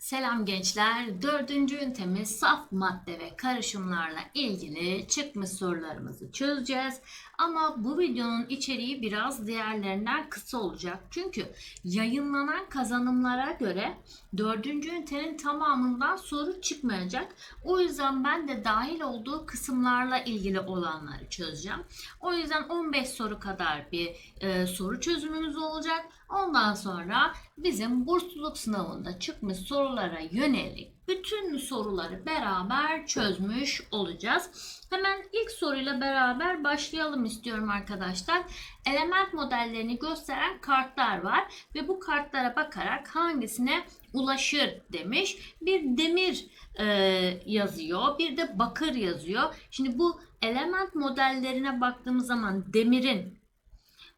Selam gençler. Dördüncü ünitemiz saf madde ve karışımlarla ilgili çıkmış sorularımızı çözeceğiz. Ama bu videonun içeriği biraz diğerlerinden kısa olacak. Çünkü yayınlanan kazanımlara göre dördüncü ünitenin tamamından soru çıkmayacak. O yüzden ben de dahil olduğu kısımlarla ilgili olanları çözeceğim. O yüzden 15 soru kadar bir e, soru çözümümüz olacak. Ondan sonra bizim bursluluk sınavında çıkmış sorulara yönelik bütün soruları beraber çözmüş olacağız. Hemen ilk soruyla beraber başlayalım istiyorum arkadaşlar. Element modellerini gösteren kartlar var ve bu kartlara bakarak hangisine ulaşır demiş. Bir demir e, yazıyor, bir de bakır yazıyor. Şimdi bu element modellerine baktığımız zaman demirin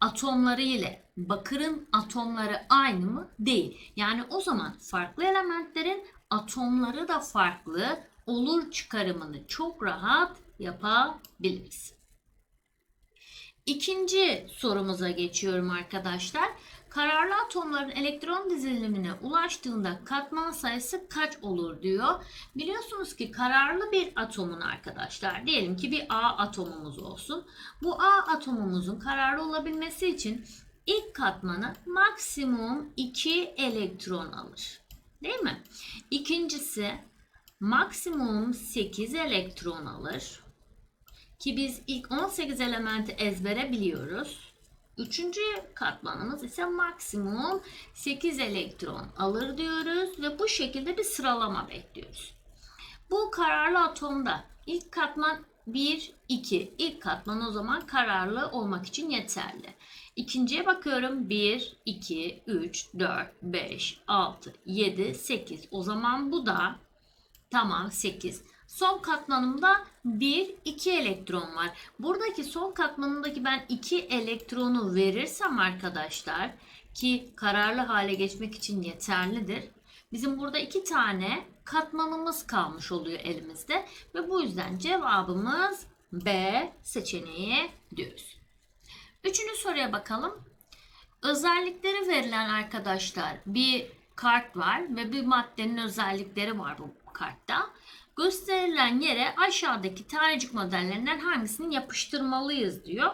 atomları ile bakırın atomları aynı mı? Değil. Yani o zaman farklı elementlerin atomları da farklı olur çıkarımını çok rahat yapabiliriz. İkinci sorumuza geçiyorum arkadaşlar. Kararlı atomların elektron dizilimine ulaştığında katman sayısı kaç olur diyor. Biliyorsunuz ki kararlı bir atomun arkadaşlar diyelim ki bir A atomumuz olsun. Bu A atomumuzun kararlı olabilmesi için ilk katmanı maksimum 2 elektron alır. Değil mi? İkincisi maksimum 8 elektron alır. Ki biz ilk 18 elementi ezbere biliyoruz. Üçüncü katmanımız ise maksimum 8 elektron alır diyoruz ve bu şekilde bir sıralama bekliyoruz. Bu kararlı atomda ilk katman 1, 2. İlk katman o zaman kararlı olmak için yeterli. İkinciye bakıyorum 1, 2, 3, 4, 5, 6, 7, 8. O zaman bu da tamam 8. Son katmanımda 1, 2 elektron var. Buradaki son katmanımdaki ben 2 elektronu verirsem arkadaşlar ki kararlı hale geçmek için yeterlidir. Bizim burada iki tane katmanımız kalmış oluyor elimizde ve bu yüzden cevabımız B seçeneği diyoruz. Üçüncü soruya bakalım. Özellikleri verilen arkadaşlar bir kart var ve bir maddenin özellikleri var bu kartta. Gösterilen yere aşağıdaki tanecik modellerinden hangisini yapıştırmalıyız diyor.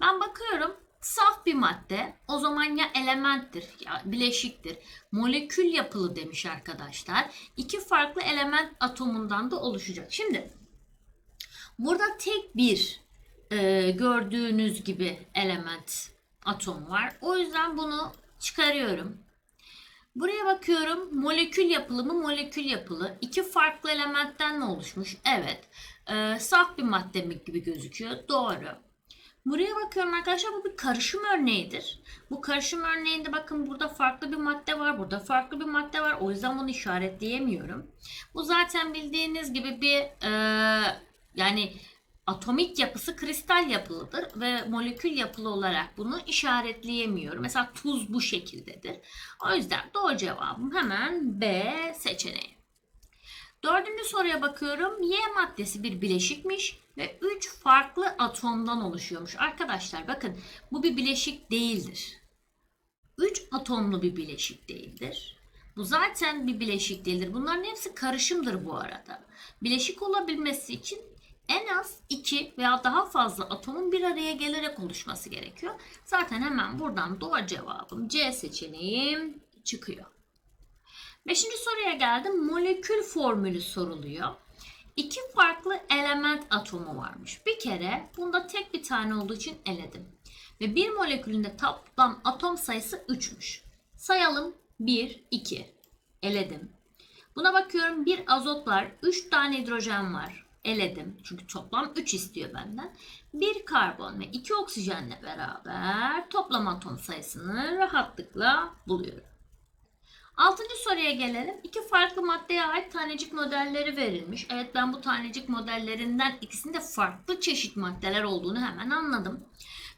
Ben bakıyorum saf bir madde o zaman ya elementtir ya bileşiktir. Molekül yapılı demiş arkadaşlar. İki farklı element atomundan da oluşacak. Şimdi burada tek bir e, gördüğünüz gibi element atom var. O yüzden bunu çıkarıyorum. Buraya bakıyorum. Molekül yapılı mı? Molekül yapılı. İki farklı elementten oluşmuş? Evet. Ee, saf bir madde gibi gözüküyor. Doğru. Buraya bakıyorum arkadaşlar bu bir karışım örneğidir. Bu karışım örneğinde bakın burada farklı bir madde var. Burada farklı bir madde var. O yüzden bunu işaretleyemiyorum. Bu zaten bildiğiniz gibi bir e, yani atomik yapısı kristal yapılıdır ve molekül yapılı olarak bunu işaretleyemiyorum. Mesela tuz bu şekildedir. O yüzden doğru cevabım hemen B seçeneği. Dördüncü soruya bakıyorum. Y maddesi bir bileşikmiş ve 3 farklı atomdan oluşuyormuş. Arkadaşlar bakın bu bir bileşik değildir. 3 atomlu bir bileşik değildir. Bu zaten bir bileşik değildir. Bunların hepsi karışımdır bu arada. Bileşik olabilmesi için en az 2 veya daha fazla atomun bir araya gelerek oluşması gerekiyor. Zaten hemen buradan doğru cevabım C seçeneğim çıkıyor. Beşinci soruya geldim. Molekül formülü soruluyor. İki farklı element atomu varmış. Bir kere bunda tek bir tane olduğu için eledim. Ve bir molekülünde toplam atom sayısı 3'müş. Sayalım 1, 2. Eledim. Buna bakıyorum bir azot var, 3 tane hidrojen var. Eledim. Çünkü toplam 3 istiyor benden. Bir karbon ve 2 oksijenle beraber toplam atom sayısını rahatlıkla buluyorum. Altıncı soruya gelelim. İki farklı maddeye ait tanecik modelleri verilmiş. Evet ben bu tanecik modellerinden ikisinde farklı çeşit maddeler olduğunu hemen anladım.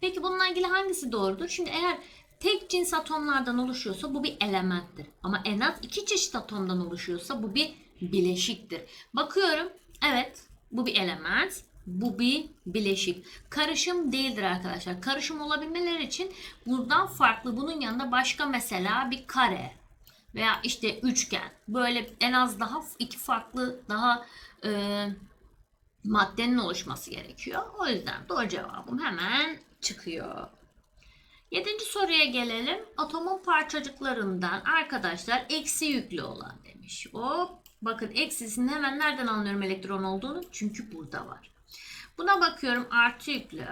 Peki bununla ilgili hangisi doğrudur? Şimdi eğer tek cins atomlardan oluşuyorsa bu bir elementtir. Ama en az iki çeşit atomdan oluşuyorsa bu bir bileşiktir. Bakıyorum. Evet bu bir element. Bu bir bileşik. Karışım değildir arkadaşlar. Karışım olabilmeleri için buradan farklı bunun yanında başka mesela bir kare veya işte üçgen böyle en az daha iki farklı daha e, maddenin oluşması gerekiyor. O yüzden doğru cevabım hemen çıkıyor. Yedinci soruya gelelim. Atomun parçacıklarından arkadaşlar eksi yüklü olan demiş. Hop. Bakın eksisinin hemen nereden anlıyorum elektron olduğunu? Çünkü burada var. Buna bakıyorum artı yüklü,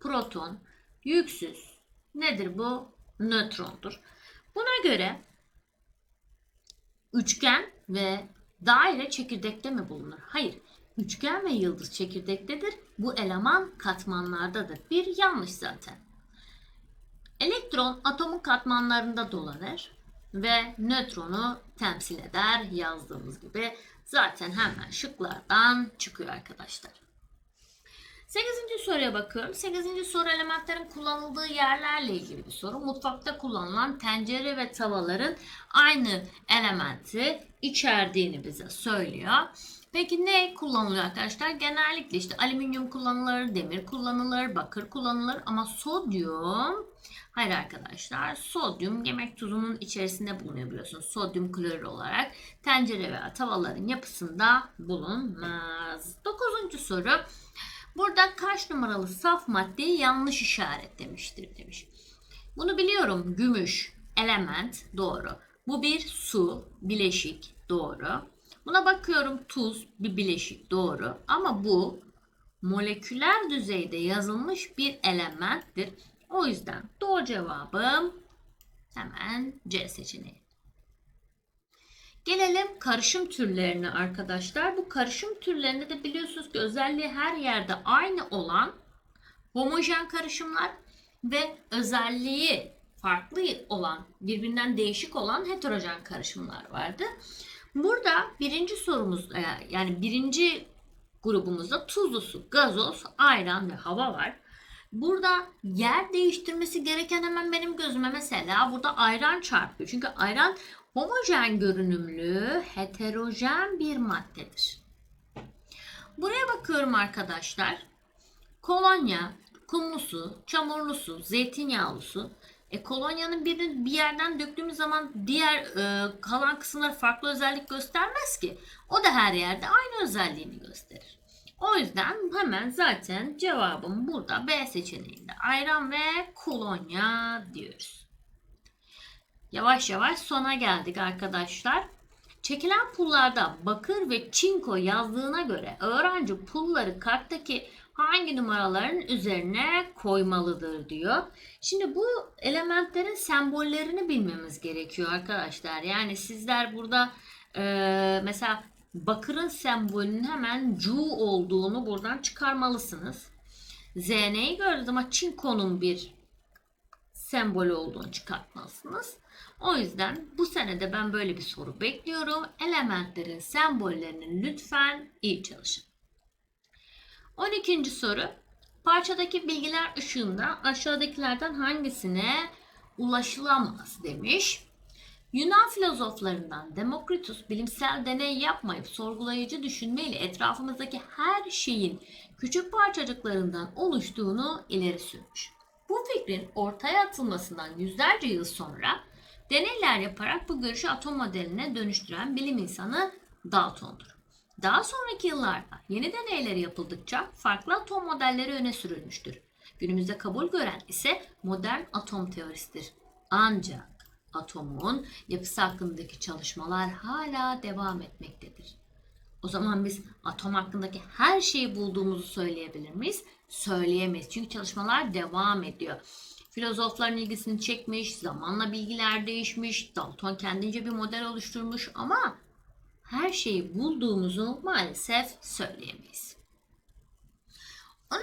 proton, yüksüz. Nedir bu? Nötrondur. Buna göre üçgen ve daire çekirdekte mi bulunur? Hayır. Üçgen ve yıldız çekirdektedir. Bu eleman katmanlardadır. Bir yanlış zaten. Elektron atomun katmanlarında dolanır ve nötronu temsil eder yazdığımız gibi. Zaten hemen şıklardan çıkıyor arkadaşlar. 8. soruya bakıyorum. 8. soru elementlerin kullanıldığı yerlerle ilgili bir soru. Mutfakta kullanılan tencere ve tavaların aynı elementi içerdiğini bize söylüyor. Peki ne kullanılıyor arkadaşlar? Genellikle işte alüminyum kullanılır, demir kullanılır, bakır kullanılır ama sodyum Hayır arkadaşlar sodyum yemek tuzunun içerisinde bulunuyor biliyorsunuz. Sodyum klorür olarak tencere veya tavaların yapısında bulunmaz. Dokuzuncu soru. Burada kaç numaralı saf maddeyi yanlış işaretlemiştir demiş. Bunu biliyorum. Gümüş, element doğru. Bu bir su, bileşik doğru. Buna bakıyorum tuz, bir bileşik doğru. Ama bu moleküler düzeyde yazılmış bir elementtir. O yüzden doğru cevabım hemen C seçeneği. Gelelim karışım türlerine arkadaşlar. Bu karışım türlerinde de biliyorsunuz ki özelliği her yerde aynı olan homojen karışımlar ve özelliği farklı olan, birbirinden değişik olan heterojen karışımlar vardı. Burada birinci sorumuz yani birinci grubumuzda tuzlu su, gazoz, ayran ve hava var. Burada yer değiştirmesi gereken hemen benim gözüme mesela burada ayran çarpıyor. Çünkü ayran homojen görünümlü heterojen bir maddedir. Buraya bakıyorum arkadaşlar. Kolonya, kumlu su, çamurlu su, zeytinyağlı su. E, kolonyanın birini bir yerden döktüğümüz zaman diğer e, kalan kısımlar farklı özellik göstermez ki. O da her yerde aynı özelliğini gösterir. O yüzden hemen zaten cevabım burada B seçeneğinde ayran ve kolonya diyoruz. Yavaş yavaş sona geldik arkadaşlar. Çekilen pullarda bakır ve çinko yazdığına göre öğrenci pulları karttaki hangi numaraların üzerine koymalıdır diyor. Şimdi bu elementlerin sembollerini bilmemiz gerekiyor arkadaşlar. Yani sizler burada e, mesela bakırın sembolünün hemen Cu olduğunu buradan çıkarmalısınız. ZN'yi gördüğünüz ama çinkonun bir sembolü olduğunu çıkartmalısınız. O yüzden bu senede ben böyle bir soru bekliyorum. Elementlerin sembollerini lütfen iyi çalışın. 12. soru. Parçadaki bilgiler ışığında aşağıdakilerden hangisine ulaşılamaz demiş. Yunan filozoflarından Demokritus bilimsel deney yapmayıp sorgulayıcı düşünmeyle etrafımızdaki her şeyin küçük parçacıklarından oluştuğunu ileri sürmüş. Bu fikrin ortaya atılmasından yüzlerce yıl sonra deneyler yaparak bu görüşü atom modeline dönüştüren bilim insanı Dalton'dur. Daha sonraki yıllarda yeni deneyler yapıldıkça farklı atom modelleri öne sürülmüştür. Günümüzde kabul gören ise modern atom teorisidir. Ancak atomun yapısı hakkındaki çalışmalar hala devam etmektedir. O zaman biz atom hakkındaki her şeyi bulduğumuzu söyleyebilir miyiz? Söyleyemeyiz. Çünkü çalışmalar devam ediyor. Filozofların ilgisini çekmiş, zamanla bilgiler değişmiş, Dalton kendince bir model oluşturmuş ama her şeyi bulduğumuzu maalesef söyleyemeyiz.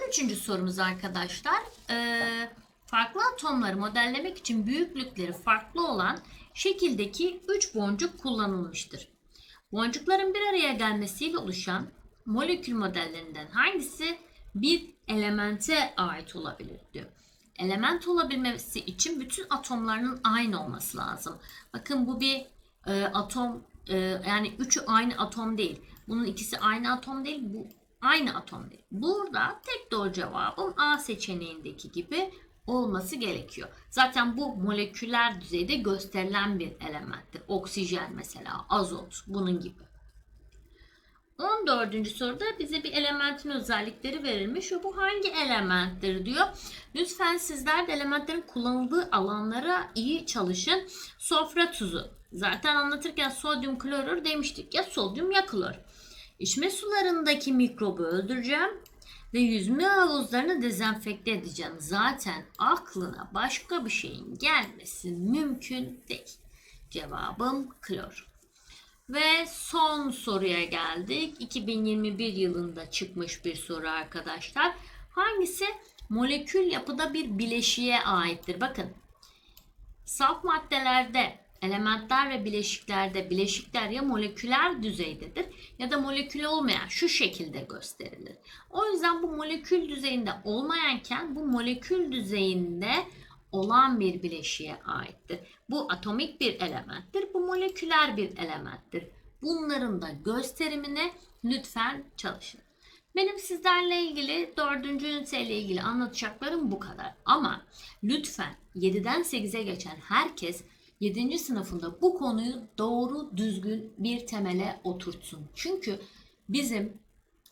13. sorumuz arkadaşlar. Ee, farklı atomları modellemek için büyüklükleri farklı olan şekildeki 3 boncuk kullanılmıştır. Boncukların bir araya gelmesiyle oluşan molekül modellerinden hangisi bir elemente ait olabilir diyor. Element olabilmesi için bütün atomlarının aynı olması lazım. Bakın bu bir e, atom e, yani üçü aynı atom değil. Bunun ikisi aynı atom değil. Bu aynı atom değil. Burada tek doğru cevabım A seçeneğindeki gibi olması gerekiyor. Zaten bu moleküler düzeyde gösterilen bir elementtir. Oksijen mesela, azot bunun gibi. 14. soruda bize bir elementin özellikleri verilmiş ve bu hangi elementtir diyor. Lütfen sizler de elementlerin kullanıldığı alanlara iyi çalışın. Sofra tuzu. Zaten anlatırken sodyum klorür demiştik ya sodyum ya klor. İçme sularındaki mikrobu öldüreceğim ve yüzme havuzlarını dezenfekte edeceğim. Zaten aklına başka bir şeyin gelmesi mümkün değil. Cevabım klor. Ve son soruya geldik. 2021 yılında çıkmış bir soru arkadaşlar. Hangisi molekül yapıda bir bileşiğe aittir? Bakın saf maddelerde, elementler ve bileşiklerde bileşikler ya moleküler düzeydedir ya da molekül olmayan şu şekilde gösterilir. O yüzden bu molekül düzeyinde olmayanken bu molekül düzeyinde olan bir bileşiğe aittir. Bu atomik bir elementtir, bu moleküler bir elementtir. Bunların da gösterimine lütfen çalışın. Benim sizlerle ilgili 4. üniteyle ilgili anlatacaklarım bu kadar. Ama lütfen 7'den 8'e geçen herkes 7. sınıfında bu konuyu doğru düzgün bir temele oturtsun. Çünkü bizim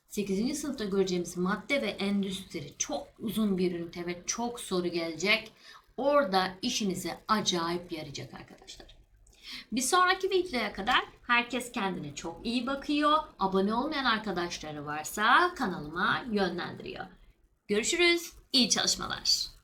8. sınıfta göreceğimiz madde ve endüstri çok uzun bir ünite ve çok soru gelecek. Orada işinize acayip yarayacak arkadaşlar. Bir sonraki videoya kadar herkes kendine çok iyi bakıyor. Abone olmayan arkadaşları varsa kanalıma yönlendiriyor. Görüşürüz. İyi çalışmalar.